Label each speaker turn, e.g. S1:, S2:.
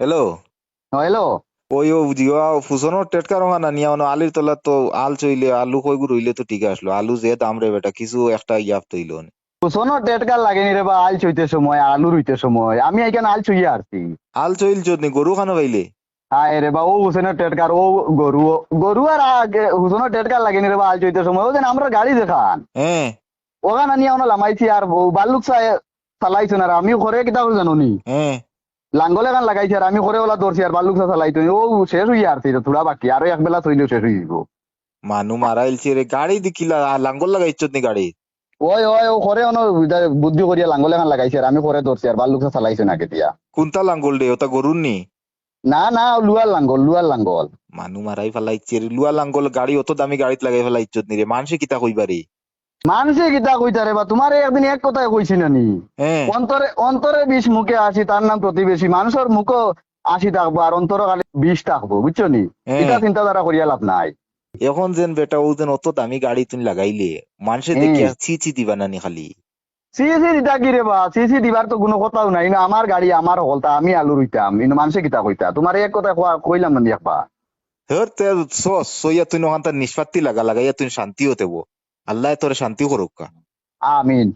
S1: Hello
S2: hello
S1: ওই ও ফুসনো টেটকা রঙা না নিয়া ono আলির তলা তো আল চইলে আলু কই গুড় হইলে তো ঠিক আসলো। আলু যে দাম রে বেটা কিছু একটা ইয়াপ তৈল
S2: কুসনো টেটকার লাগেনি রে বা আল চইতে সময় আলু রুইতে সময়। আমি এখানে আল চুইয়ে আসছি।
S1: আল চইল চোদনি গরু খানো পাইলে
S2: হায় রে বা ও হুসেনের টেটকার ও গরু গরু আর আগে হুসেনের টেটকার লাগেনি রে বা আল চইতে সময়। ও যেন আমরা গাড়ি দেখান।
S1: হ্যাঁ
S2: ওখানে নিয়ে আমরা লামাইছি আর বাল্লুক চাই চালাইছো না আর আমি করে কিতা জানো নি
S1: হ্যাঁ
S2: লাঙ্গলে গান লাগাইছি আর আমি করে ওলা ধরছি আর বাল্লুক চা চালাইতো ও শেষ হইয়া আসছে থোড়া বাকি। আরও এক বেলা চইলেও শেষ হয়ে যাব
S1: মানু মারাইলছে রে গাড়ি দিকিলা লাঙ্গল লাগাইছত নি গাড়ি?
S2: ওই ওই ও করে অন বুদ্ধি করিয়া লাঙ্গলে গান লাগাইছে আর আমি করে ধরছি আর বাল্লুক চা চালাইছো না কেতিয়া
S1: কোনটা লাঙ্গল দে ওটা গরুর নি?
S2: না না লুয়ার লাঙ্গল লুয়ার লাঙ্গল।
S1: মানু মারাই ফেলাইছে রে লুয়া লাঙ্গল গাড়ি অত দামি গাড়িত লাগাই ফেলাইছত নি রে মানুষে কিতা কইবারি?
S2: মানুষে কিতা কইতারে বা? তোমার একদিন এক কথাই কইছি না নি?
S1: হ্যাঁ।
S2: অন্তরে অন্তরে বিষ মুখে আসি তার নাম প্রতিবেশী। মানুষের মুখও আসি থাকব আর অন্তর খালি বিষ থাকব বুঝছ নি?
S1: হ্যাঁ।
S2: এটা চিন্তাধারা করিয়া লাভ নাই।
S1: এখন যেন বেটা ও যেন অত দামি গাড়ি তুমি লাগাইলে মানুষে দেখিয়া ছি ছি দিবা নানি খালি?
S2: সিএসি দিতা কি রে বা? সিএসি দিবার তো কোনো কথাও নাই। না আমার গাড়ি আমার হলতা আমি আলু রইতাম। কিন্তু মানুষে কিতা কইতা? তোমার এক কথা কইলাম না একবার।
S1: হর তে সস সইয়া তুই তার নিষ্পাত্তি লাগা লাগাইয়া তুই শান্তি হতে বো আল্লাহ তোরে শান্তি করুক
S2: আমিন।